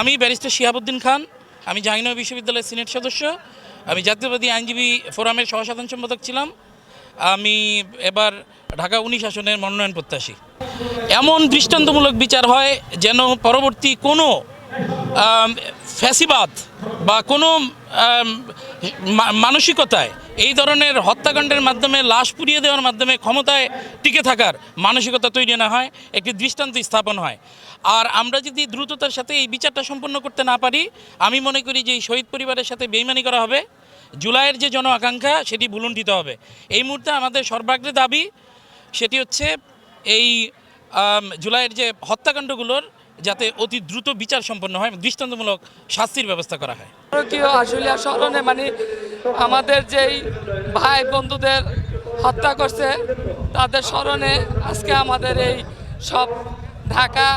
আমি ব্যারিস্টার শিহাবুদ্দিন খান, আমি জাহাঙ্গীরনগর বিশ্ববিদ্যালয়ের সিনেট সদস্য, আমি জাতীয়বাদী আইনজীবী ফোরামের সহসাধারণ সম্পাদক ছিলাম, আমি এবার ঢাকা উনিশ আসনের মনোনয়ন প্রত্যাশী। এমন দৃষ্টান্তমূলক বিচার হয় যেন পরবর্তী কোনো ফ্যাসিবাদ বা কোনো মানসিকতায় এই ধরনের হত্যাকাণ্ডের মাধ্যমে, লাশ পুড়িয়ে দেওয়ার মাধ্যমে ক্ষমতায় টিকে থাকার মানসিকতা তৈরি না হয়, একটি দৃষ্টান্ত স্থাপন হয়। আর আমরা যদি দ্রুততার সাথে এই বিচারটা সম্পন্ন করতে না পারি, আমি মনে করি যে এই শহীদ পরিবারের সাথে বেইমানি করা হবে। জুলাইয়ের যে জন আকাঙ্ক্ষা, সেটি ভুলুণ্ঠিত হবে। এই মুহূর্তে আমাদের সর্বাগ্রে দাবি, সেটি হচ্ছে এই জুলাইয়ের যে হত্যাকাণ্ডগুলোর যাতে অতি দ্রুত বিচার সম্পন্ন হয় দৃষ্টান্তমূলক শাস্তির ব্যবস্থা করা হয়। ভারতীয় স্মরণে মানে আমাদের যেই ভাই বন্ধুদের হত্যা করছে, তাদের স্মরণে আজকে আমাদের এই সব ঢাকা,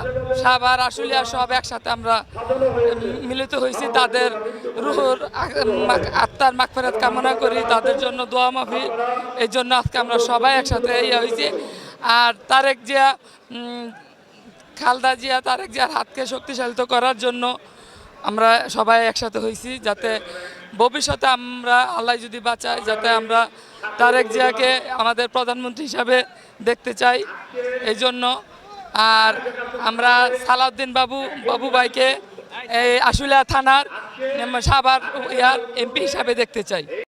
সাভার, আশুলিয়া সব একসাথে আমরা মিলিত হয়েছি। তাদের রুহুর আত্মার মাগফেরাত কামনা করি। তাদের জন্য দোয়া মাফি এই জন্য আজকে আমরা সবাই একসাথে ইয়ে হয়েছি। আর তারেক জিয়া খালদা জিয়া, তারেক জিয়ার হাতকে শক্তিশালিত করার জন্য আমরা সবাই একসাথে হয়েছি যাতে ভবিষ্যতে আমরা আল্লাহ যদি বাঁচাই যাতে আমরা তারেক জিয়াকে আমাদের প্রধানমন্ত্রী হিসাবে দেখতে চাই এই জন্য আর আমরা সালাউদ্দিন বাবু বাবু ভাইকে এই আশুলিয়া থানার সাবার ইয়ার এমপি হিসাবে দেখতে চাই।